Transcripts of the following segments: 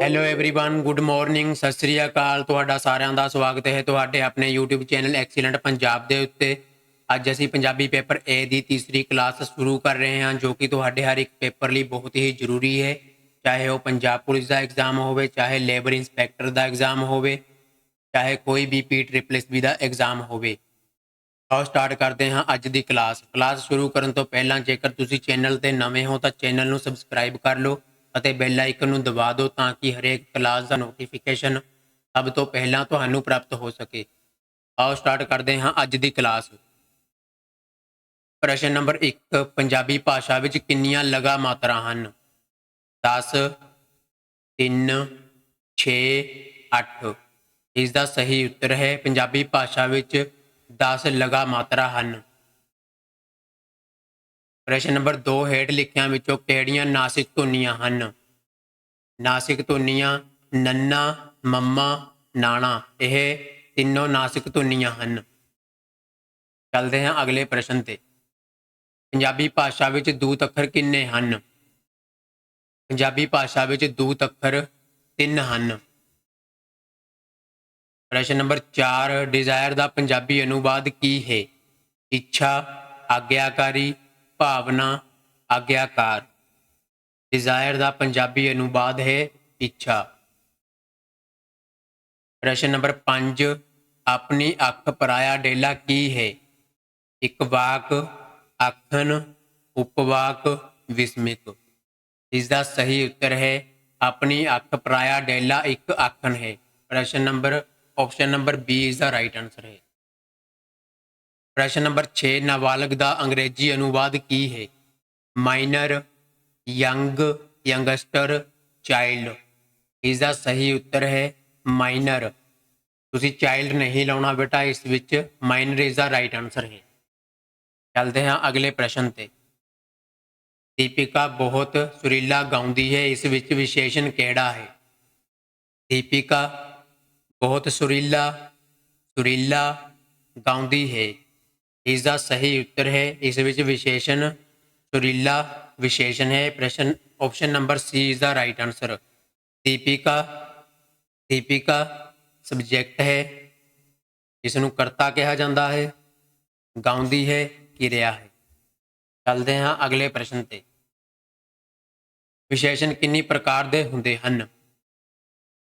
Hello everyone good morning Sat Sri ਅਕਾਲ ਤੁਹਾਡਾ ਸਾਰਿਆਂ ਦਾ ਸਵਾਗਤ ਹੈ ਤੁਹਾਡੇ ਆਪਣੇ YouTube ਚੈਨਲ ਐਕਸੀਲੈਂਟ ਪੰਜਾਬ ਦੇ ਉੱਤੇ ਅੱਜ ਅਸੀਂ ਪੰਜਾਬੀ ਪੇਪਰ A ਦੀ ਤੀਸਰੀ ਕਲਾਸ ਸ਼ੁਰੂ ਕਰ ਰਹੇ ਹਾਂ ਜੋ ਕਿ ਤੁਹਾਡੇ ਹਰ ਇੱਕ ਪੇਪਰ ਲਈ ਬਹੁਤ ਹੀ ਜ਼ਰੂਰੀ ਹੈ ਚਾਹੇ ਉਹ ਪੰਜਾਬ ਪੁਲਿਸ ਦਾ ਐਗਜ਼ਾਮ ਹੋਵੇ ਚਾਹੇ ਲੇਬਰ ਇੰਸਪੈਕਟਰ ਦਾ ਐਗਜ਼ਾਮ ਹੋਵੇ ਚਾਹੇ ਕੋਈ ਵੀ ਪੀ ਟ੍ਰਿਪਲ ਐਸ ਬੀ ਦਾ ਐਗਜ਼ਾਮ ਹੋਵੇ ਆਓ ਸਟਾਰਟ ਕਰਦੇ ਹਾਂ ਅੱਜ ਦੀ ਕਲਾਸ ਕਲਾਸ ਸ਼ੁਰੂ ਕਰਨ ਤੋਂ ਪਹਿਲਾਂ ਜੇਕਰ ਤੁਸੀਂ ਚੈਨਲ ਤੇ ਨਵੇਂ ਹੋ ਤਾਂ ਚੈਨਲ ਨੂੰ ਸਬਸਕ੍ਰਾਈਬ ਕਰ ਲਓ ਅਤੇ ਬੈਲ ਆਈਕਨ ਨੂੰ ਦਬਾ ਦਿਓ ਤਾਂ ਕਿ ਹਰੇਕ ਕਲਾਸ ਦਾ ਨੋਟੀਫਿਕੇਸ਼ਨ ਸਭ ਤੋਂ ਪਹਿਲਾਂ ਤੁਹਾਨੂੰ ਪ੍ਰਾਪਤ ਹੋ ਸਕੇ। ਆਓ ਸਟਾਰਟ ਕਰਦੇ ਹਾਂ ਅੱਜ ਦੀ ਕਲਾਸ। ਪ੍ਰਸ਼ਨ ਨੰਬਰ 1 ਪੰਜਾਬੀ ਭਾਸ਼ਾ ਵਿੱਚ ਕਿੰਨੀਆਂ ਲਗਾ ਮਾਤਰਾ ਹਨ? 10 3 6 8 ਇਸ ਦਾ ਸਹੀ ਉੱਤਰ ਹੈ, ਪੰਜਾਬੀ ਭਾਸ਼ਾ ਵਿੱਚ 10 ਲਗਾ ਮਾਤਰਾ ਹਨ। ਪ੍ਰਸ਼ਨ ਨੰਬਰ 2 ਹੇਠ ਲਿਖਿਆਂ ਵਿੱਚੋਂ ਕਿਹੜੀਆਂ ਨਾਸਿਕ ਧੁਨੀਆਂ ਹਨ? ਨਾਸਿਕ ਧੁਨੀਆਂ, ਨੰਨਾ, ਮੰਮਾ, ਨਾਣਾ, ਇਹ ਤਿੰਨੋਂ ਨਾਸਿਕ ਧੁਨੀਆਂ ਹਨ। ਚੱਲਦੇ ਹਾਂ ਅਗਲੇ ਪ੍ਰਸ਼ਨ ਤੇ। ਪੰਜਾਬੀ ਭਾਸ਼ਾ ਵਿੱਚ ਦੂਤ ਅੱਖਰ ਕਿੰਨੇ ਹਨ? ਪੰਜਾਬੀ ਭਾਸ਼ਾ ਵਿੱਚ ਦੂਤ ਅੱਖਰ ਤਿੰਨ ਹਨ। ਪ੍ਰਸ਼ਨ ਨੰਬਰ 4 ਡਿਜ਼ਾਇਰ ਦਾ ਪੰਜਾਬੀ ਅਨੁਵਾਦ ਕੀ ਹੈ? ਇੱਛਾ, ਆਗਿਆਕਾਰੀ ਭਾਵਨਾ ਆਗਿਆਕਾਰ। ਡਿਜ਼ਾਇਰ ਦਾ ਪੰਜਾਬੀ ਅਨੁਵਾਦ ਹੈ ਇੱਛਾ। ਪ੍ਰਸ਼ਨ ਨੰਬਰ 5 ਆਪਣੀ ਅੱਖ ਪਰਾਇਆ ਡੇਲਾ ਕੀ ਹੈ? ਇੱਕ ਵਾਕ, ਆਖਣ, ਉਪਵਾਕ ਵਿਸਮਿਕ ਇਸ ਦਾ ਸਹੀ ਉੱਤਰ ਹੈ, ਆਪਣੀ ਅੱਖ ਪਰਾਇਆ ਡੇਲਾ ਇੱਕ ਆਖਣ ਹੈ। ਪ੍ਰਸ਼ਨ ਨੰਬਰ ਆਪਸ਼ਨ ਨੰਬਰ ਬੀ ਇਸ ਦਾ ਰਾਈਟ ਆਨਸਰ ਹੈ। ਪ੍ਰਸ਼ਨ ਨੰਬਰ 6 ਨਾਬਾਲਗ ਦਾ ਅੰਗਰੇਜ਼ੀ ਅਨੁਵਾਦ ਕੀ ਹੈ? Minor, young, youngster, child. ਇਸ ਦਾ ਸਹੀ ਉੱਤਰ ਹੈ ਮਾਈਨਰ। ਤੁਸੀਂ ਚਾਈਲਡ ਨਹੀਂ ਲਾਉਣਾ ਬੇਟਾ, ਇਸ ਵਿੱਚ ਮਾਈਨਰ ਇਸ ਦਾ ਰਾਈਟ ਆਨਸਰ ਹੈ। ਚੱਲਦੇ ਹਾਂ ਅਗਲੇ ਪ੍ਰਸ਼ਨ ਤੇ। ਦੀਪਿਕਾ ਬਹੁਤ ਸੁਰੀਲਾ ਗਾਉਂਦੀ ਹੈ, ਇਸ ਵਿੱਚ ਵਿਸ਼ੇਸ਼ਣ ਕਿਹੜਾ ਹੈ? ਦੀਪਿਕਾ ਬਹੁਤ ਸੁਰੀਲਾ ਸੁਰੀਲਾ ਗਾਉਂਦੀ ਹੈ। ਇਸ ਦਾ ਸਹੀ ਉੱਤਰ ਹੈ। ਇਸ ਵਿੱਚ ਵਿਸ਼ੇਸ਼ਣ ਸੁਰੀਲਾ ਵਿਸ਼ੇਸ਼ਣ ਹੈ। ਪ੍ਰਸ਼ਨ ਆਪਸ਼ਨ ਨੰਬਰ ਸੀ ਇਸ ਦਾ right answer Deepika Deepika subject ਹੈ। ਇਸ ਨੂੰ ਕਰਤਾ ਕਿਹਾ ਜਾਂਦਾ ਹੈ। ਗਾਉਂਦੀ ਹੈ, ਕਿਰਿਆ ਹੈ। ਚੱਲਦੇ ਹਾਂ ਅਗਲੇ ਪ੍ਰਸ਼ਨ ਤੇ। ਵਿਸ਼ੇਸ਼ਣ ਕਿੰਨੀ ਪ੍ਰਕਾਰ ਦੇ ਹੁੰਦੇ ਹਨ?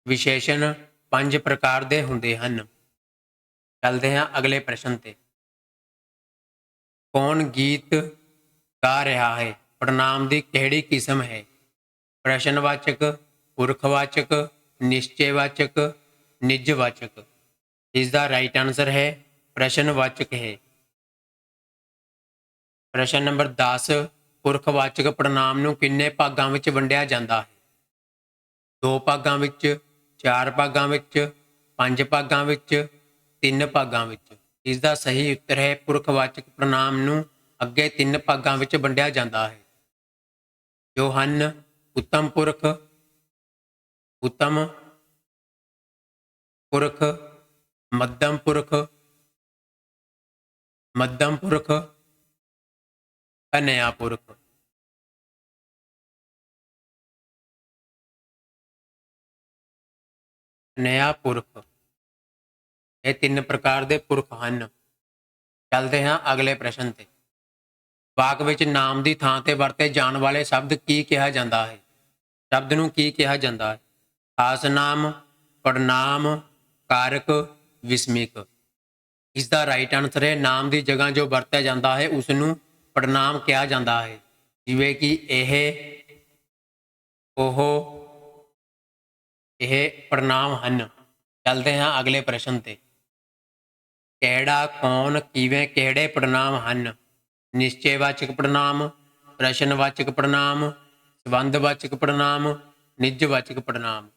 ਵਿਸ਼ੇਸ਼ਣ ਪੰਜ ਪ੍ਰਕਾਰ ਦੇ ਹੁੰਦੇ ਹਨ। ਚੱਲਦੇ ਹਾਂ ਅਗਲੇ ਪ੍ਰਸ਼ਨ ਤੇ। ਕੌਣ ਗੀਤ ਗਾ ਰਿਹਾ ਹੈ? ਪ੍ਰਣਾਮ ਦੀ ਕਿਹੜੀ ਕਿਸਮ ਹੈ? ਪ੍ਰਸ਼ਨਵਾਚਕ, ਪੁਰਖਵਾਚਕ, ਨਿਸ਼ਚੈਵਾਚਕ, ਨਿਜਵਾਚਕ। ਇਸ ਦਾ ਰਾਈਟ ਆਨਸਰ ਹੈ, ਪ੍ਰਸ਼ਨਵਾਚਕ ਹੈ। ਪ੍ਰਸ਼ਨ ਨੰਬਰ 10 ਪੁਰਖਵਾਚਕ ਪ੍ਰਣਾਮ ਨੂੰ ਕਿੰਨੇ ਭਾਗਾਂ ਵਿੱਚ ਵੰਡਿਆ ਜਾਂਦਾ ਹੈ? ਦੋ ਭਾਗਾਂ ਵਿੱਚ, ਚਾਰ ਭਾਗਾਂ ਵਿੱਚ, ਪੰਜ ਭਾਗਾਂ ਵਿੱਚ, ਤਿੰਨ ਭਾਗਾਂ ਵਿੱਚ। ਇਸ ਦਾ ਸਹੀ ਉੱਤਰ ਹੈ, ਪੁਰਖਵਾਚਕ ਪ੍ਰਣਾਮ ਨੂੰ ਅੱਗੇ ਤਿੰਨ ਭਾਗਾਂ ਵਿੱਚ ਵੰਡਿਆ ਜਾਂਦਾ ਹੈ। ਜੋ ਹਨ ਉੱਤਮ ਪੁਰਖ ਉੱਤਮ ਪੁਰਖ, ਮੱਧਮ ਪੁਰਖ ਮੱਧਮ ਪੁਰਖ ਅਨਿਆ ਪੁਰਖ। ਅਨਿਆ ਪੁਰਖ। ਇਹ ਤਿੰਨ ਪ੍ਰਕਾਰ ਦੇ ਪੁਰਖ ਹਨ। ਚੱਲਦੇ ਹਾਂ ਅਗਲੇ ਪ੍ਰਸ਼ਨ ਤੇ। ਵਾਕ ਵਿੱਚ ਨਾਮ ਦੀ ਥਾਂ ਤੇ ਵਰਤੇ ਜਾਣ ਵਾਲੇ ਸ਼ਬਦ ਕੀ ਕਿਹਾ ਜਾਂਦਾ ਹੈ? ਸ਼ਬਦ ਨੂੰ ਕੀ ਕਿਹਾ ਜਾਂਦਾ ਹੈ? ਖਾਸ ਨਾਮ ਪੜਨਾਮ ਕਾਰਕ, ਵਿਸਮਿਕ। ਇਸ ਦਾ ਰਾਈਟ ਆਨਸਰ ਹੈ, ਨਾਮ ਦੀ ਜਗ੍ਹਾ ਜੋ ਵਰਤਿਆ ਜਾਂਦਾ ਹੈ ਉਸ ਨੂੰ ਪੜਨਾਮ ਕਿਹਾ ਜਾਂਦਾ ਹੈ। ਜਿਵੇਂ ਕਿ ਇਹ, ਉਹ, ਇਹ ਪੜਨਾਮ ਹਨ। ਚੱਲਦੇ ਹਾਂ ਅਗਲੇ ਪ੍ਰਸ਼ਨ ਤੇ। ਕਿਹੜਾ, ਕੌਣ, ਕਿਵੇਂ, ਕਿਹੜੇ ਪੜਨਾਮ ਹਨ? ਨਿਸ਼ਚੈਵਾਚਕ ਪੜਨਾਮ ਪ੍ਰਸ਼ਨਵਾਚਕ ਪੜਨਾਮ ਸੰਬੰਧਵਾਚਕ ਪੜਨਾਮ ਨਿਜਵਾਚਕ ਪੜਨਾਮ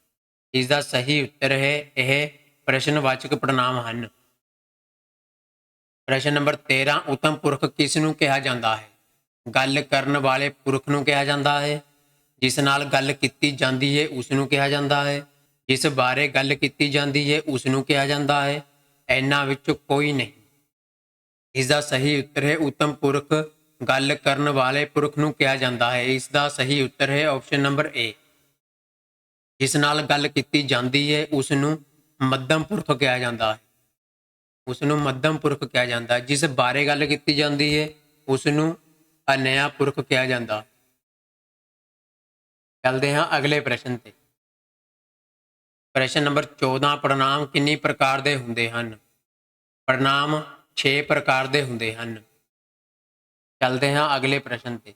ਇਸ ਦਾ ਸਹੀ ਉੱਤਰ ਹੈ, ਇਹ ਪ੍ਰਸ਼ਨਵਾਚਕ ਪੜਨਾਮ ਹਨ। ਪ੍ਰਸ਼ਨ ਨੰਬਰ 13 ਉਤਮ ਪੁਰਖ ਕਿਸ ਨੂੰ ਕਿਹਾ ਜਾਂਦਾ ਹੈ? ਗੱਲ ਕਰਨ ਵਾਲੇ ਪੁਰਖ ਨੂੰ ਕਿਹਾ ਜਾਂਦਾ ਹੈ। ਜਿਸ ਨਾਲ ਗੱਲ ਕੀਤੀ ਜਾਂਦੀ ਹੈ, ਉਸ ਨੂੰ ਕਿਹਾ ਜਾਂਦਾ ਹੈ। ਜਿਸ ਬਾਰੇ ਗੱਲ ਕੀਤੀ ਜਾਂਦੀ ਹੈ, ਉਸ ਨੂੰ ਕਿਹਾ ਜਾਂਦਾ ਹੈ। ਇਹਨਾਂ ਵਿੱਚ ਕੋਈ ਨਹੀਂ। ਇਸ ਦਾ ਸਹੀ ਉੱਤਰ ਹੈ, ਉਤਮ ਪੁਰਖ ਗੱਲ ਕਰਨ ਵਾਲੇ ਪੁਰਖ ਨੂੰ ਕਿਹਾ ਜਾਂਦਾ ਹੈ। ਇਸ ਦਾ ਸਹੀ ਉੱਤਰ ਹੈ ਆਪਸ਼ਨ ਨੰਬਰ ਏ ਜਿਸ ਨਾਲ ਗੱਲ ਕੀਤੀ ਜਾਂਦੀ ਹੈ ਉਸ ਨੂੰ ਮੱਧਮ ਪੁਰਖ ਕਿਹਾ ਜਾਂਦਾ ਹੈ। ਉਸ ਨੂੰ ਮੱਧਮ ਪੁਰਖ ਕਿਹਾ ਜਾਂਦਾ ਹੈ। ਜਿਸ ਬਾਰੇ ਗੱਲ ਕੀਤੀ ਜਾਂਦੀ ਹੈ ਉਸ ਨੂੰ ਅਨਿਆ ਪੁਰਖ ਕਿਹਾ ਜਾਂਦਾ ਚੱਲਦੇ ਹਾਂ ਅਗਲੇ ਪ੍ਰਸ਼ਨ ਤੇ। ਪ੍ਰਸ਼ਨ ਨੰਬਰ 14 ਪ੍ਰਣਾਮ ਕਿੰਨੀ ਪ੍ਰਕਾਰ ਦੇ ਹੁੰਦੇ ਹਨ? ਪ੍ਰਣਾਮ 6 ਪ੍ਰਕਾਰ ਦੇ ਹੁੰਦੇ ਹਨ। ਚੱਲਦੇ ਹਾਂ ਅਗਲੇ ਪ੍ਰਸ਼ਨ ਤੇ।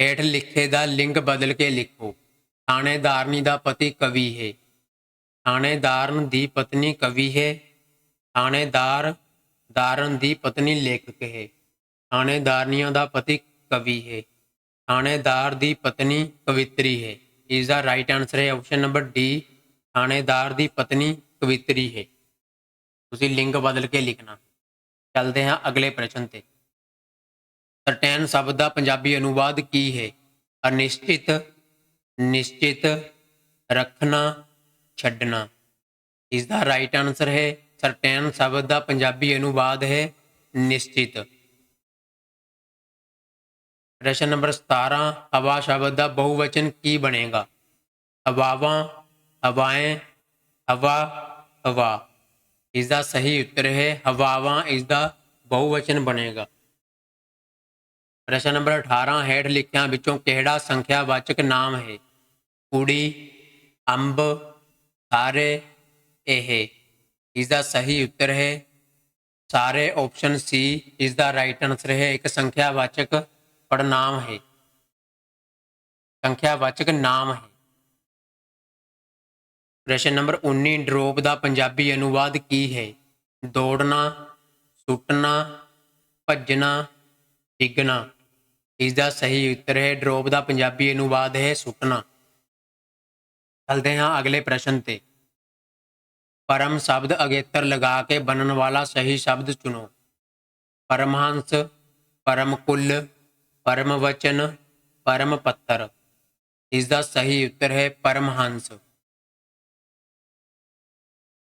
ਹੇਠ ਲਿਖੇ ਦਾ ਲਿੰਗ ਬਦਲ ਕੇ ਲਿਖੋ। ਥਾਣੇਦਾਰਨੀ ਦਾ ਪਤੀ ਕਵੀ ਹੈ। ਥਾਣੇਦਾਰਨ ਦੀ ਪਤਨੀ ਕਵੀ ਹੈ। ਥਾਣੇਦਾਰ ਦਾਰਨ ਦੀ ਪਤਨੀ ਲੇਖਕ ਹੈ। ਥਾਣੇਦਾਰਨੀਆਂ ਦਾ ਪਤੀ ਕਵੀ ਹੈ। ਥਾਣੇਦਾਰ ਦੀ ਪਤਨੀ ਕਵਿਤਰੀ ਹੈ। ਇਸ ਦਾ ਰਾਈਟ ਆਨਸਰ ਹੈ। ਆਪਸ਼ਨ ਨੰਬਰ ਡੀ ਥਾਣੇਦਾਰ ਦੀ ਪਤਨੀ ਕਵਿਤਰੀ ਹੈ। ਤੁਸੀਂ ਲਿੰਗ ਬਦਲ ਕੇ ਲਿਖਣਾ। ਚੱਲਦੇ ਹਾਂ ਅਗਲੇ ਪ੍ਰਸ਼ਨ ਤੇ। ਸਰਟੈਨ ਸ਼ਬਦ ਦਾ ਪੰਜਾਬੀ ਅਨੁਵਾਦ ਕੀ ਹੈ? ਅਨਿਸ਼ਚਿਤ, ਨਿਸ਼ਚਿਤ, ਰੱਖਣਾ, ਛੱਡਣਾ। ਇਸ ਦਾ ਰਾਈਟ ਆਨਸਰ ਹੈ ਸਰਟੈਨ ਸ਼ਬਦ ਦਾ ਪੰਜਾਬੀ ਅਨੁਵਾਦ ਹੈ, ਨਿਸ਼ਚਿਤ। ਪ੍ਰਸ਼ਨ ਨੰਬਰ 17 ਹਵਾ ਸ਼ਬਦ ਦਾ ਬਹੁਵਚਨ ਕੀ ਬਣੇਗਾ? ਹਵਾਵਾਂ ਹਵਾएं ਹਵਾ ਹਵਾ। ਇਸ ਦਾ ਸਹੀ ਉੱਤਰ ਹੈ, ਹਵਾਵਾਂ ਇਸ ਦਾ ਬਹੁਵਚਨ ਬਣੇਗਾ। ਪ੍ਰਸ਼ਨ ਨੰਬਰ 18 ਹੇਠ ਲਿਖਿਆਂ ਵਿੱਚੋਂ ਕਿਹੜਾ ਸੰਖਿਆਵਾਚਕ ਨਾਮ ਹੈ? ਕੁੜੀ, ਅੰਬ, ਸਾਰੇ, ਇਹ। ਇਸ ਦਾ ਸਹੀ ਉੱਤਰ ਹੈ, ਸਾਰੇ ਆਪਸ਼ਨ ਸੀ ਇਸ ਦਾ ਰਾਈਟ ਆਨਸਰ ਹੈ, ਇੱਕ ਸੰਖਿਆਵਾਚਕ ਪੜਨਾਮ ਹੈ। ਸੰਖਿਆਵਾਚਕ ਨਾਮ ਹੈ। ਪ੍ਰਸ਼ਨ ਨੰਬਰ 19 ਡਰੋਪ ਦਾ ਪੰਜਾਬੀ ਅਨੁਵਾਦ ਕੀ ਹੈ? ਦੌੜਨਾ, ਸੁੱਟਣਾ, ਭੱਜਣਾ, ਡਿੱਗਣਾ। ਇਸ ਦਾ ਸਹੀ ਉੱਤਰ ਹੈ, ਡਰੋਪ ਦਾ ਪੰਜਾਬੀ ਅਨੁਵਾਦ ਹੈ, ਸੁੱਟਣਾ। ਚਲਦੇ ਹਾਂ ਅਗਲੇ ਪ੍ਰਸ਼ਨ ਤੇ। ਪਰਮ ਸ਼ਬਦ ਅਗੇਤਰ ਲਗਾ ਕੇ ਬਣਨ ਵਾਲਾ ਸਹੀ ਸ਼ਬਦ ਚੁਣੋ। ਪਰਮਹੰਸ, ਪਰਮ ਕੁੱਲ, ਪਰਮ ਵਚਨ, ਪਰਮ ਪੱਤਰ ਇਸ ਦਾ ਸਹੀ ਉੱਤਰ ਹੈ, ਪਰਮਹੰਸ।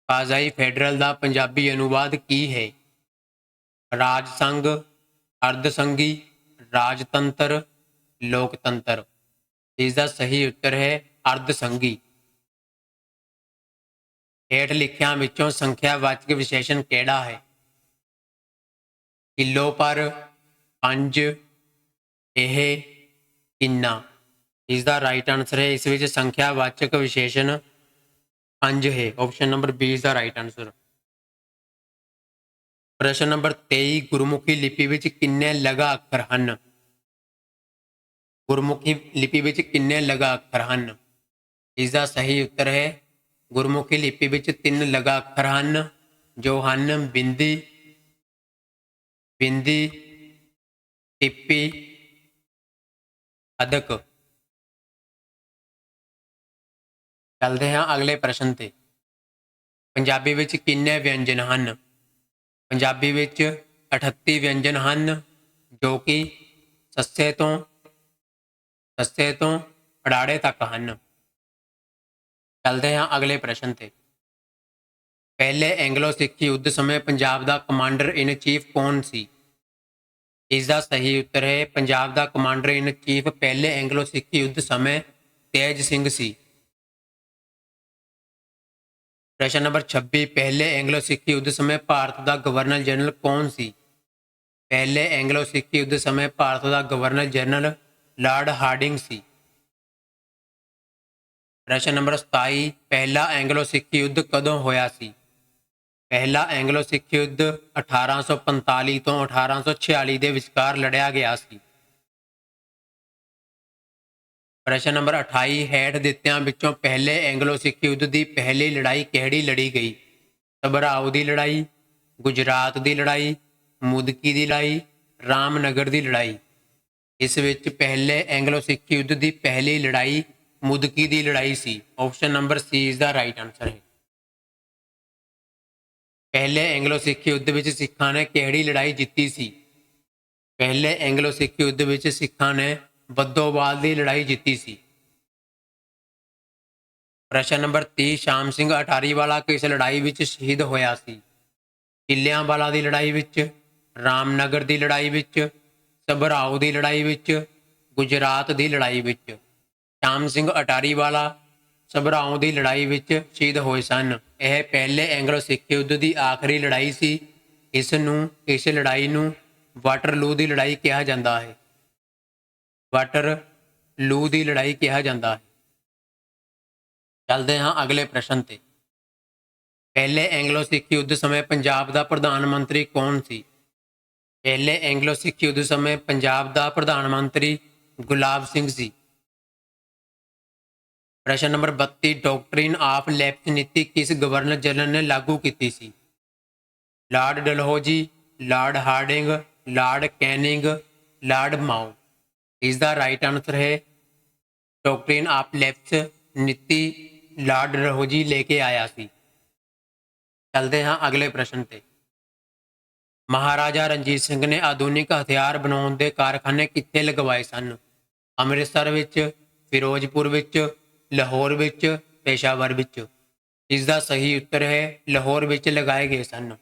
ਕਾਜ਼ਾਈ ਫੈਡਰਲ ਦਾ ਪੰਜਾਬੀ ਅਨੁਵਾਦ ਕੀ ਹੈ? ਰਾਜ ਸੰਘ ਅਰਧ ਸੰਘੀ ਰਾਜਤੰਤਰ, ਲੋਕਤੰਤਰ। ਇਸ ਦਾ ਸਹੀ ਉੱਤਰ ਹੈ ਅਰਧ ਸੰਘੀ ਹੇਠ ਲਿਖਿਆਂ ਵਿੱਚੋਂ ਸੰਖਿਆਵਾਚਕ ਵਿਸ਼ੇਸ਼ਣ ਕਿਹੜਾ ਹੈ? ਕਿਲੋ ਪਰ, ਪੰਜ, ਇਹ, ਕਿੰਨਾ? ਇਸ ਦਾ ਰਾਈਟ ਆਨਸਰ ਹੈ। ਇਸ ਵਿੱਚ ਸੰਖਿਆਵਾਚਕ ਵਿਸ਼ੇਸ਼ਣ ਪੰਜ ਹੈ। ਆਪਸ਼ਨ ਨੰਬਰ ਬੀ ਇਸ ਦਾ ਰਾਈਟ ਆਨਸਰ ਪ੍ਰਸ਼ਨ ਨੰਬਰ 23 ਗੁਰਮੁਖੀ ਲਿਪੀ ਵਿੱਚ ਕਿੰਨੇ ਲਗਾ ਅੱਖਰ ਹਨ? ਗੁਰਮੁਖੀ ਲਿਪੀ ਵਿੱਚ ਕਿੰਨੇ ਲਗਾ ਅੱਖਰ ਹਨ? ਇਸ ਦਾ ਸਹੀ ਉੱਤਰ ਹੈ। ਗੁਰਮੁਖੀ ਲਿਪੀ ਵਿੱਚ ਤਿੰਨ ਲਗਾ ਅੱਖਰ ਹਨ, ਜੋ ਹਨ ਬਿੰਦੀ ਬਿੰਦੀ, ਟਿੱਪੀ, ਅਦਕ। ਚੱਲਦੇ ਹਾਂ ਅਗਲੇ ਪ੍ਰਸ਼ਨ ਤੇ। ਪੰਜਾਬੀ ਵਿੱਚ ਕਿੰਨੇ ਵਿਅੰਜਨ ਹਨ? ਪੰਜਾਬੀ ਵਿੱਚ 38 ਵਿਅੰਜਨ ਹਨ, ਜੋ ਕਿ ਸੱਸੇ ਤੋਂ ਸੱਸੇ ਤੋਂ ਅੜਾੜੇ ਤੱਕ ਹਨ। ਚੱਲਦੇ ਹਾਂ ਅਗਲੇ ਪ੍ਰਸ਼ਨ ਤੇ। ਪਹਿਲੇ ਐਂਗਲੋ ਸਿੱਖ ਯੁੱਧ ਸਮੇਂ ਪੰਜਾਬ ਦਾ ਕਮਾਂਡਰ ਇਨ ਚੀਫ ਕੌਣ ਸੀ? ਇਸ ਦਾ ਸਹੀ ਉੱਤਰ ਹੈ, ਪੰਜਾਬ ਦਾ ਕਮਾਂਡਰ ਇਨ ਚੀਫ ਪਹਿਲੇ ਐਂਗਲੋ ਸਿੱਖ ਯੁੱਧ ਸਮੇਂ ਤੇਜ ਸਿੰਘ ਸੀ। ਪ੍ਰਸ਼ਨ ਨੰਬਰ 26 ਪਹਿਲੇ ਐਂਗਲੋ ਸਿੱਖ ਯੁੱਧ ਸਮੇਂ ਭਾਰਤ ਦਾ ਗਵਰਨਰ ਜਨਰਲ ਕੌਣ ਸੀ? ਪਹਿਲੇ ਐਂਗਲੋ ਸਿੱਖ ਯੁੱਧ ਸਮੇਂ ਭਾਰਤ ਦਾ ਗਵਰਨਰ ਜਨਰਲ ਲਾਰਡ ਹਾਰਡਿੰਗ ਸੀ। ਪ੍ਰਸ਼ਨ ਨੰਬਰ 27 ਪਹਿਲਾ ਐਂਗਲੋ ਸਿੱਖ ਯੁੱਧ ਕਦੋਂ ਹੋਇਆ ਸੀ? ਪਹਿਲਾ ਐਂਗਲੋ ਸਿੱਖ ਯੁੱਧ 1845 ਤੋਂ 1846 ਦੇ ਵਿਚਕਾਰ ਲੜਿਆ ਗਿਆ ਸੀ। ਪ੍ਰਸ਼ਨ ਨੰਬਰ 28 ਹੇਠ ਦਿੱਤਿਆਂ ਵਿੱਚੋਂ ਪਹਿਲੇ ਐਂਗਲੋ ਸਿੱਖ ਯੁੱਧ ਦੀ ਪਹਿਲੀ ਲੜਾਈ ਕਿਹੜੀ ਲੜੀ ਗਈ? ਸਭਰਾਓ ਦੀ ਲੜਾਈ, ਗੁਜਰਾਤ ਦੀ ਲੜਾਈ, ਮੁਦਕੀ ਦੀ ਲੜਾਈ, ਰਾਮਨਗਰ ਦੀ ਲੜਾਈ। ਇਸ ਵਿੱਚ ਪਹਿਲੇ ਐਂਗਲੋ ਸਿੱਖ ਯੁੱਧ ਦੀ ਪਹਿਲੀ ਲੜਾਈ ਮੁਦਕੀ ਦੀ ਲੜਾਈ ਸੀ। ਆਪਸ਼ਨ ਨੰਬਰ ਸੀ ਇਸ ਦਾ ਰਾਈਟ ਆਨਸਰ ਹੈ। ਪਹਿਲੇ ਐਂਗਲੋ ਸਿੱਖ ਯੁੱਧ ਵਿੱਚ ਸਿੱਖਾਂ ਨੇ ਕਿਹੜੀ ਲੜਾਈ ਜਿੱਤੀ ਸੀ? ਪਹਿਲੇ ਐਂਗਲੋ ਸਿੱਖ ਯੁੱਧ ਵਿੱਚ ਸਿੱਖਾਂ ਨੇ ਬੱਦੋਵਾਲ ਦੀ ਲੜਾਈ ਜਿੱਤੀ ਸੀ। ਪ੍ਰਸ਼ਨ ਨੰਬਰ 30 ਸ਼ਾਮ ਸਿੰਘ ਅਟਾਰੀ ਵਾਲਾ ਕਿਸ ਲੜਾਈ ਵਿੱਚ ਸ਼ਹੀਦ ਹੋਇਆ ਸੀ? ਕਿੱਲਿਆਂ ਵਾਲਾ ਦੀ ਲੜਾਈ ਵਿੱਚ, ਰਾਮਨਗਰ ਦੀ ਲੜਾਈ ਵਿੱਚ, ਸਭਰਾਓ ਦੀ ਲੜਾਈ ਵਿੱਚ, ਗੁਜਰਾਤ ਦੀ ਲੜਾਈ ਵਿੱਚ। ਸ਼ਾਮ ਸਿੰਘ ਅਟਾਰੀ ਵਾਲਾ ਸਭਰਾਉਂ ਦੀ ਲੜਾਈ ਵਿੱਚ ਸ਼ਹੀਦ ਹੋਏ ਸਨ। ਇਹ ਪਹਿਲੇ ਐਂਗਲੋ ਸਿੱਖ ਯੁੱਧ ਦੀ ਆਖਰੀ ਲੜਾਈ ਸੀ। ਇਸ ਨੂੰ, ਇਸ ਲੜਾਈ ਨੂੰ ਵਾਟਰਲੂ ਦੀ ਲੜਾਈ ਕਿਹਾ ਜਾਂਦਾ ਹੈ। ਵਾਟਰਲੂ ਦੀ ਲੜਾਈ ਕਿਹਾ ਜਾਂਦਾ ਹੈ। ਚੱਲਦੇ ਹਾਂ ਅਗਲੇ ਪ੍ਰਸ਼ਨ ਤੇ। ਪਹਿਲੇ ਐਂਗਲੋ ਸਿੱਖ ਯੁੱਧ ਸਮੇਂ ਪੰਜਾਬ ਦਾ ਪ੍ਰਧਾਨ ਮੰਤਰੀ ਕੌਣ ਸੀ? ਪਹਿਲੇ ਐਂਗਲੋ ਸਿੱਖ ਯੁੱਧ ਸਮੇਂ ਪੰਜਾਬ ਦਾ ਪ੍ਰਧਾਨ ਮੰਤਰੀ ਗੁਲਾਬ ਸਿੰਘ ਸੀ। ਪ੍ਰਸ਼ਨ ਨੰਬਰ 32 ਡਾਕਟਰੀਨ ਆਫ ਲੈਪਸ ਨੀਤੀ ਕਿਸ ਗਵਰਨਰ ਜਨਰਲ ਨੇ ਲਾਗੂ ਕੀਤੀ ਸੀ? Lord Dalhousie, Lord Hardinge, Lord Canning, Lord Mayo ਇਸ ਦਾ ਰਾਈਟ ਆਨਸਰ ਹੈ ਡਾਕਟਰੀਨ ਆਫ ਲੈਪਸ ਨੀਤੀ ਲਾਰਡ ਡਲਹੌਜੀ ਲੈ ਕੇ ਆਇਆ ਸੀ ਚਲਦੇ ਹਾਂ ਅਗਲੇ ਪ੍ਰਸ਼ਨ ਤੇ ਮਹਾਰਾਜਾ ਰਣਜੀਤ ਸਿੰਘ ਨੇ ਆਧੁਨਿਕ ਹਥਿਆਰ ਬਣਾਉਣ ਦੇ ਕਾਰਖਾਨੇ ਕਿੱਥੇ ਲਗਵਾਏ ਸਨ ਅੰਮ੍ਰਿਤਸਰ ਵਿੱਚ ਫਿਰੋਜ਼ਪੁਰ ਵਿੱਚ ਲਾਹੌਰ ਵਿੱਚ ਪੇਸ਼ਾਵਰ ਵਿੱਚ ਇਸ ਦਾ ਸਹੀ ਉੱਤਰ ਹੈ ਲਾਹੌਰ ਵਿੱਚ ਲਗਾਏ ਗਏ ਸਨ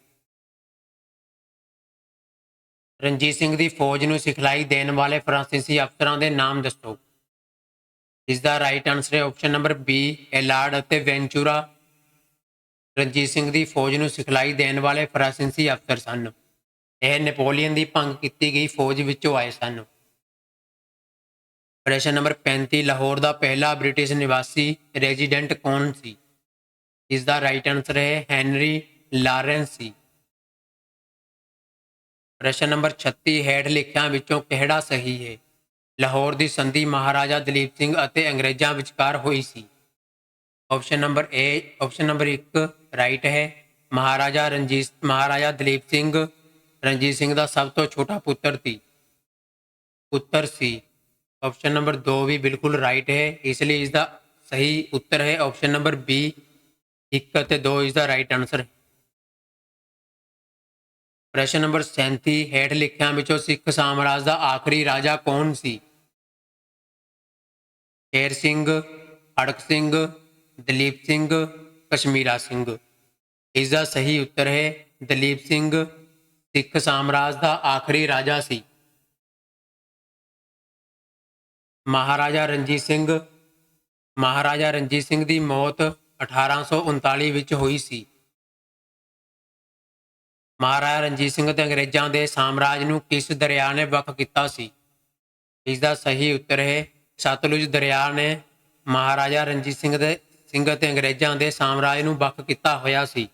ਰਣਜੀਤ ਸਿੰਘ ਦੀ ਫੌਜ ਨੂੰ ਸਿਖਲਾਈ ਦੇਣ ਵਾਲੇ ਫਰਾਂਸੀਸੀ ਅਫਸਰਾਂ ਦੇ ਨਾਮ ਦੱਸੋ। ਇਸ ਦਾ ਰਾਈਟ ਆਨਸਰ ਹੈ ਆਪਸ਼ਨ ਨੰਬਰ ਬੀ ਐਲਾਰਡ ਅਤੇ ਵੈਂਚੂਰਾ। ਰਣਜੀਤ ਸਿੰਘ ਦੀ ਫੌਜ ਨੂੰ ਸਿਖਲਾਈ ਦੇਣ ਵਾਲੇ ਫਰਾਂਸੀਸੀ ਅਫਸਰ ਸਨ। ਇਹ ਨੈਪੋਲੀਅਨ ਦੀ ਭੰਗ ਕੀਤੀ ਗਈ ਫੌਜ ਵਿੱਚੋਂ ਆਏ ਸਨ। ਪ੍ਰਸ਼ਨ ਨੰਬਰ 35 ਲਾਹੌਰ ਦਾ ਪਹਿਲਾ ਬ੍ਰਿਟਿਸ਼ ਨਿਵਾਸੀ ਰੈਜ਼ੀਡੈਂਟ ਕੌਣ ਸੀ? ਇਸ ਦਾ ਰਾਈਟ ਆਨਸਰ ਹੈ ਹੈਨਰੀ ਲਾਰੈਂਸ। ਸੀ ਪ੍ਰਸ਼ਨ ਨੰਬਰ 36 ਹੇਠ ਲਿਖਿਆਂ ਵਿੱਚੋਂ ਕਿਹੜਾ ਸਹੀ ਹੈ? ਲਾਹੌਰ ਦੀ ਸੰਧੀ ਮਹਾਰਾਜਾ ਦਲੀਪ ਸਿੰਘ ਅਤੇ ਅੰਗਰੇਜ਼ਾਂ ਵਿਚਕਾਰ ਹੋਈ ਸੀ। Option number A option number 1 right ਹੈ। ਮਹਾਰਾਜਾ ਰਣਜੀਤ, ਮਹਾਰਾਜਾ ਦਲੀਪ ਸਿੰਘ, ਰਣਜੀਤ ਸਿੰਘ ਦਾ ਸਭ ਤੋਂ ਛੋਟਾ ਪੁੱਤਰ ਸੀ। ਪੁੱਤਰ ਸੀ। ਆਪਸ਼ਨ ਨੰਬਰ 2 ਵੀ ਬਿਲਕੁਲ ਰਾਈਟ ਹੈ। ਇਸ ਲਈ ਇਸ ਦਾ ਸਹੀ ਉੱਤਰ ਹੈ ਆਪਸ਼ਨ ਨੰਬਰ ਬੀ 1 ਅਤੇ 2 ਇਸ ਦਾ ਰਾਈਟ ਆਨਸਰ ਹੈ। ਪ੍ਰਸ਼ਨ ਨੰਬਰ 37 ਹੇਠ ਲਿਖਿਆਂ ਵਿੱਚੋਂ ਸਿੱਖ ਸਾਮਰਾਜ ਦਾ ਆਖਰੀ ਰਾਜਾ ਕੌਣ ਸੀ? ਸ਼ੇਰ ਸਿੰਘ ਅੜਕ ਸਿੰਘ, ਦਲੀਪ ਸਿੰਘ, ਕਸ਼ਮੀਰਾ ਸਿੰਘ। ਇਸ ਦਾ ਸਹੀ ਉੱਤਰ ਹੈ, ਦਲੀਪ ਸਿੰਘ ਸਿੱਖ ਸਾਮਰਾਜ ਦਾ ਆਖਰੀ ਰਾਜਾ ਸੀ। ਮਹਾਰਾਜਾ ਰਣਜੀਤ ਸਿੰਘ, ਮਹਾਰਾਜਾ ਰਣਜੀਤ ਸਿੰਘ ਦੀ ਮੌਤ 1839 ਵਿੱਚ ਹੋਈ ਸੀ। ਮਹਾਰਾਜਾ ਰਣਜੀਤ ਸਿੰਘ ਤੇ ਅੰਗਰੇਜ਼ਾਂ ਦੇ ਸਾਮਰਾਜ ਨੂੰ ਕਿਸ ਦਰਿਆ ਨੇ ਵੱਖ ਕੀਤਾ ਸੀ? ਇਸ ਦਾ ਸਹੀ ਉੱਤਰ ਹੈ, ਸਤਲੁਜ ਦਰਿਆ ਨੇ ਮਹਾਰਾਜਾ ਰਣਜੀਤ ਸਿੰਘ ਦੇ, ਸਿੰਘ ਅਤੇ ਅੰਗਰੇਜ਼ਾਂ ਦੇ ਸਾਮਰਾਜ ਨੂੰ ਵੱਖ ਕੀਤਾ ਹੋਇਆ ਸੀ।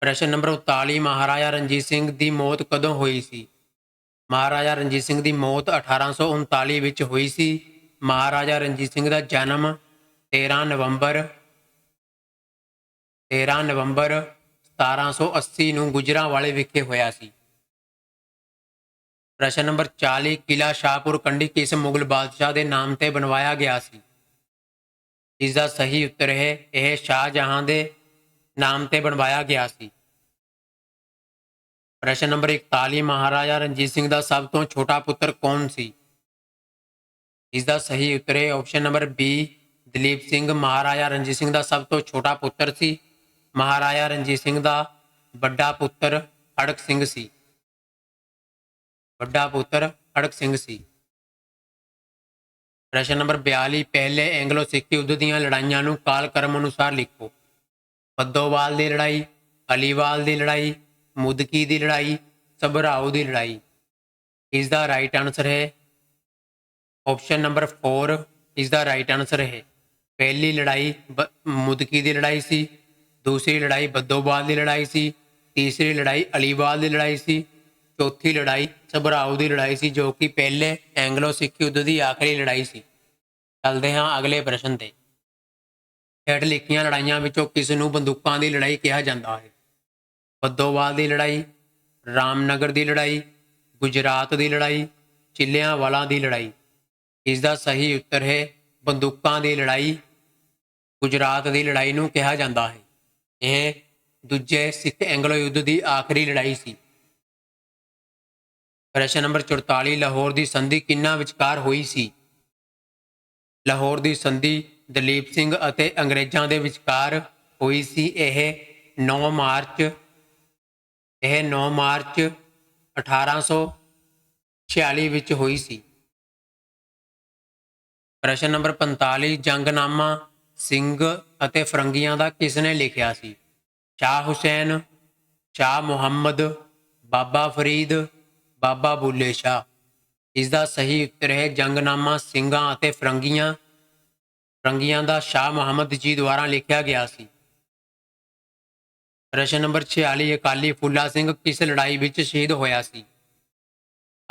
ਪ੍ਰਸ਼ਨ ਨੰਬਰ 39 ਮਹਾਰਾਜਾ ਰਣਜੀਤ ਸਿੰਘ ਦੀ ਮੌਤ ਕਦੋਂ ਹੋਈ ਸੀ? ਮਹਾਰਾਜਾ ਰਣਜੀਤ ਸਿੰਘ ਦੀ ਮੌਤ 1839 ਵਿੱਚ ਹੋਈ ਸੀ। ਮਹਾਰਾਜਾ ਰਣਜੀਤ ਸਿੰਘ ਦਾ ਜਨਮ 13 ਨਵੰਬਰ 13 ਨਵੰਬਰ 1780 ਨੂੰ ਗੁਜਰਾਂਵਾਲੇ ਵਿਖੇ ਹੋਇਆ ਸੀ। ਪ੍ਰਸ਼ਨ ਨੰਬਰ 40 ਕਿਲਾ ਸ਼ਾਹਪੁਰ ਕੰਡੀ ਕਿਸ ਮੁਗਲ ਬਾਦਸ਼ਾਹ ਦੇ ਨਾਮ ਤੇ ਬਣਵਾਇਆ ਗਿਆ ਸੀ? ਇਸ ਦਾ ਸਹੀ ਉੱਤਰ ਹੈ, ਇਹ ਸ਼ਾਹਜਹਾਂ ਦੇ ਨਾਮ ਤੇ ਬਣਵਾਇਆ ਗਿਆ ਸੀ। ਪ੍ਰਸ਼ਨ ਨੰਬਰ 41 ਮਹਾਰਾਜਾ ਰਣਜੀਤ ਸਿੰਘ ਦਾ ਸਭ ਤੋਂ ਛੋਟਾ ਪੁੱਤਰ ਕੌਣ ਸੀ? ਇਸ ਦਾ ਸਹੀ ਉੱਤਰ ਹੈ, option number B, Dalip Singh. Maharaja Ranjit Singh ਦਾ ਸਭ ਤੋਂ ਛੋਟਾ ਪੁੱਤਰ ਸੀ। ਮਹਾਰਾਜਾ ਰਣਜੀਤ ਸਿੰਘ ਦਾ ਵੱਡਾ ਪੁੱਤਰ ਅੜਕ ਸਿੰਘ ਸੀ। ਵੱਡਾ ਪੁੱਤਰ ਅੜਕ ਸਿੰਘ ਸੀ। ਪ੍ਰਸ਼ਨ ਨੰਬਰ 42 ਪਹਿਲੇ ਐਂਗਲੋ ਸਿੱਖ ਯੁੱਧ ਦੀਆਂ ਲੜਾਈਆਂ ਨੂੰ ਕਾਲ ਕਰਮ ਅਨੁਸਾਰ ਲਿਖੋ। ਫੱਦੋਵਾਲ ਦੀ ਲੜਾਈ, ਅਲੀਵਾਲ ਦੀ ਲੜਾਈ, ਮੁਦਕੀ ਦੀ ਲੜਾਈ, ਸਭਰਾਓ ਦੀ ਲੜਾਈ। ਇਸ ਦਾ ਰਾਈਟ ਆਨਸਰ ਹੈ। ਆਪਸ਼ਨ ਨੰਬਰ 4 ਇਸ ਦਾ ਰਾਈਟ ਆਨਸਰ ਹੈ। ਪਹਿਲੀ ਲੜਾਈ ਬ- ਮੁਦਕੀ ਦੀ ਲੜਾਈ ਸੀ ਦੂਸਰੀ ਲੜਾਈ ਬੱਦੋਵਾਲ ਦੀ ਲੜਾਈ ਸੀ, ਤੀਸਰੀ ਲੜਾਈ ਅਲੀਵਾਲ ਦੀ ਲੜਾਈ ਸੀ, ਚੌਥੀ ਲੜਾਈ ਸਭਰਾਓ ਦੀ ਲੜਾਈ ਸੀ, ਜੋ ਕਿ ਪਹਿਲੇ ਐਂਗਲੋ ਸਿੱਖ ਯੁੱਧ ਦੀ ਆਖਰੀ ਲੜਾਈ ਸੀ। ਚੱਲਦੇ ਹਾਂ ਅਗਲੇ ਪ੍ਰਸ਼ਨ ਤੇ। ਹੇਠ ਲਿਖੀਆਂ ਲੜਾਈਆਂ ਵਿੱਚੋਂ ਕਿਸ ਨੂੰ ਬੰਦੂਕਾਂ ਦੀ ਲੜਾਈ ਕਿਹਾ ਜਾਂਦਾ ਹੈ? ਬੱਦੋਵਾਲ ਦੀ ਲੜਾਈ, ਰਾਮਨਗਰ ਦੀ ਲੜਾਈ, ਗੁਜਰਾਤ ਦੀ ਲੜਾਈ, ਚਿੱਲਿਆਂਵਾਲਾ ਦੀ ਲੜਾਈ। ਇਸ ਦਾ ਸਹੀ ਉੱਤਰ ਹੈ, ਬੰਦੂਕਾਂ ਦੀ ਲੜਾਈ ਗੁਜਰਾਤ ਦੀ ਲੜਾਈ ਨੂੰ ਕਿਹਾ ਜਾਂਦਾ ਹੈ। ਇਹ ਦੂਜੇ ਸਿੱਖ ਐਂਗਲੋ ਯੁੱਧ ਦੀ ਆਖਰੀ ਲੜਾਈ ਸੀ। ਪ੍ਰਸ਼ਨ ਨੰਬਰ 44 ਲਾਹੌਰ ਦੀ ਸੰਧੀ ਕਿੰਨਾ ਵਿਚਕਾਰ ਹੋਈ ਸੀ? ਲਾਹੌਰ ਦੀ ਸੰਧੀ ਦਲੀਪ ਸਿੰਘ ਅਤੇ ਅੰਗਰੇਜ਼ਾਂ ਦੇ ਵਿਚਕਾਰ ਹੋਈ ਸੀ ਇਹ 9 ਮਾਰਚ, ਇਹ 9 ਮਾਰਚ 1846 ਵਿੱਚ ਹੋਈ ਸੀ। ਪ੍ਰਸ਼ਨ ਨੰਬਰ 45 ਜੰਗਨਾਮਾ ਸਿੰਘ ਅਤੇ ਫਰੰਗੀਆਂ ਦਾ ਕਿਸ ਨੇ ਲਿਖਿਆ ਸੀ? ਸ਼ਾਹ ਹੁਸੈਨ, ਸ਼ਾਹ ਮੁਹੰਮਦ, ਬਾਬਾ ਫਰੀਦ, ਬਾਬਾ ਬੁੱਲੇ ਸ਼ਾਹ। ਇਸ ਦਾ ਸਹੀ ਉੱਤਰ ਹੈ ਜੰਗਨਾਮਾ ਸਿੰਘਾਂ ਅਤੇ ਫਰੰਗੀਆਂ। ਫਰੰਗੀਆਂ ਦਾ ਸ਼ਾਹ ਮੁਹੰਮਦ ਜੀ ਦੁਆਰਾ ਲਿਖਿਆ ਗਿਆ ਸੀ। ਪ੍ਰਸ਼ਨ ਨੰਬਰ 46 ਅਕਾਲੀ ਫੁੱਲਾ ਸਿੰਘ ਕਿਸ ਲੜਾਈ ਵਿੱਚ ਸ਼ਹੀਦ ਹੋਇਆ ਸੀ?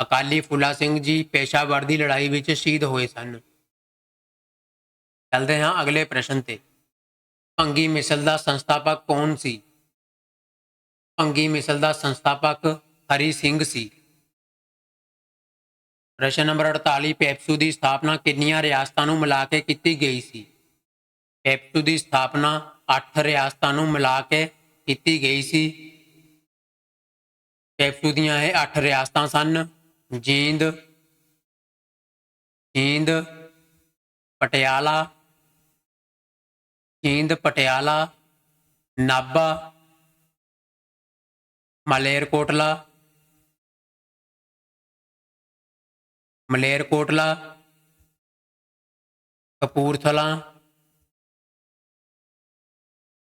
ਅਕਾਲੀ ਫੁੱਲਾ ਸਿੰਘ ਜੀ ਪੇਸ਼ਾਵਰ ਦੀ ਲੜਾਈ ਵਿੱਚ ਸ਼ਹੀਦ ਹੋਏ ਸਨ। ਚੱਲਦੇ ਹਾਂ ਅਗਲੇ ਪ੍ਰਸ਼ਨ ਤੇ। ਭੰਗੀ ਮਿਸਲ ਦਾ ਸੰਸਥਾਪਕ ਕੌਣ ਸੀ? ਭੰਗੀ ਮਿਸਲ ਦਾ ਸੰਸਥਾਪਕ ਹਰੀ ਸਿੰਘ ਸੀ। ਪ੍ਰਸ਼ਨ ਨੰਬਰ 48 ਪੈਪਸੂ ਦੀ ਸਥਾਪਨਾ ਕਿੰਨੀਆਂ ਰਿਆਸਤਾਂ ਨੂੰ ਮਿਲਾ ਕੇ ਕੀਤੀ ਗਈ ਸੀ? ਪੈਪਸੂ ਦੀ ਸਥਾਪਨਾ 8 ਰਿਆਸਤਾਂ ਨੂੰ ਮਿਲਾ ਕੇ ਕੀਤੀ ਗਈ ਸੀ। ਪੈਪਸੂ ਦੀਆਂ ਇਹ 8 ਰਿਆਸਤਾਂ ਸਨ, ਜੀਂਦ ਜੀਂਦ, ਪਟਿਆਲਾ ਜੀਂਦ ਪਟਿਆਲਾ ਨਾਭਾ ਮਲੇਰਕੋਟਲਾ ਮਲੇਰਕੋਟਲਾ ਕਪੂਰਥਲਾ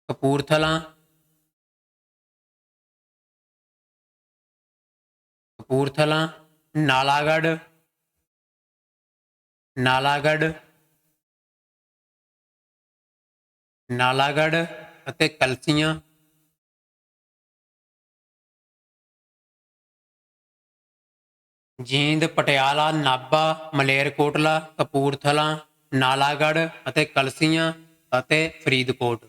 ਕਪੂਰਥਲਾ ਕਪੂਰਥਲਾ ਨਾਲਾਗੜ੍ਹ ਨਾਲਾਗੜ੍ਹ ਨਾਲਾਗੜ੍ਹ ਅਤੇ ਕਲਸੀਆਂ। ਜੀਂਦ, ਪਟਿਆਲਾ, ਨਾਭਾ, ਮਲੇਰਕੋਟਲਾ, ਕਪੂਰਥਲਾ, ਨਾਲਾਗੜ੍ਹ ਅਤੇ ਕਲਸੀਆਂ ਅਤੇ ਫਰੀਦਕੋਟ।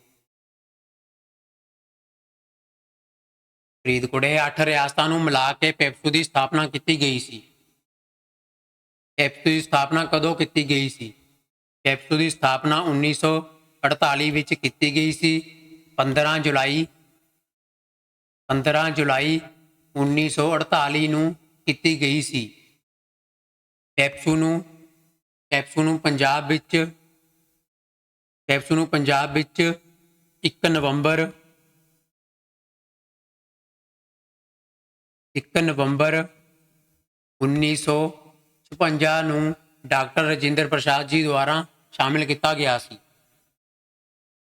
ਫਰੀਦਕੋਟ ਇਹ ਅੱਠ ਰਿਆਸਤਾਂ ਨੂੰ ਮਿਲਾ ਕੇ ਪੈਪਸੂ ਦੀ ਸਥਾਪਨਾ ਕੀਤੀ ਗਈ ਸੀ। ਪੈਪਸੂ ਦੀ ਸਥਾਪਨਾ ਕਦੋਂ ਕੀਤੀ ਗਈ ਸੀ? ਪੈਪਸੂ ਦੀ ਸਥਾਪਨਾ 1948 ਵਿੱਚ ਕੀਤੀ ਗਈ ਸੀ। 15 ਜੁਲਾਈ 15 ਜੁਲਾਈ 1948 ਨੂੰ ਕੀਤੀ ਗਈ ਸੀ। ਪੈਪਸੂ ਨੂੰ ਪੈਪਸੂ ਨੂੰ ਪੰਜਾਬ ਵਿੱਚ ਪੈਪਸੂ ਨੂੰ ਪੰਜਾਬ ਵਿੱਚ 1 ਨਵੰਬਰ 1 ਨਵੰਬਰ 1956 ਨੂੰ ਡਾਕਟਰ ਰਜਿੰਦਰ ਪ੍ਰਸਾਦ ਜੀ ਦੁਆਰਾ ਸ਼ਾਮਿਲ ਕੀਤਾ ਗਿਆ ਸੀ।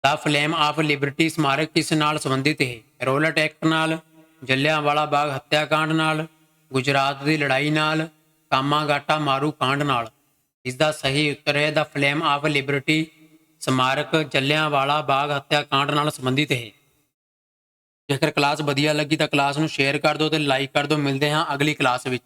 ਦਾ ਫਲੇਮ ਆਫ ਲਿਬਰਟੀ ਸਮਾਰਕ ਕਿਸ ਨਾਲ ਸੰਬੰਧਿਤ ਹੈ? ਰੋਲਟ ਐਕਟ ਨਾਲ ਜਲਿਆਂਵਾਲਾ ਬਾਗ ਹੱਤਿਆਕਾਂਡ ਨਾਲ, ਗੁਜਰਾਤ ਦੀ ਲੜਾਈ ਨਾਲ, ਕਾਮਾਗਾਟਾ ਮਾਰੂ ਕਾਂਡ ਨਾਲ। ਇਸ ਦਾ ਸਹੀ ਉੱਤਰ ਹੈ, ਦਾ ਫਲੇਮ ਆਫ ਲਿਬਰਟੀ ਸਮਾਰਕ ਜਲਿਆਂਵਾਲਾ ਬਾਗ ਹੱਤਿਆਕਾਂਡ ਨਾਲ ਸੰਬੰਧਿਤ ਹੈ। ਜੇਕਰ ਕਲਾਸ ਵਧੀਆ ਲੱਗੀ ਤਾਂ ਕਲਾਸ ਨੂੰ ਸ਼ੇਅਰ ਕਰ ਦਿਓ ਤੇ ਲਾਈਕ ਕਰ ਦਿਓ। ਮਿਲਦੇ ਹਾਂ ਅਗਲੀ ਕਲਾਸ ਵਿੱਚ।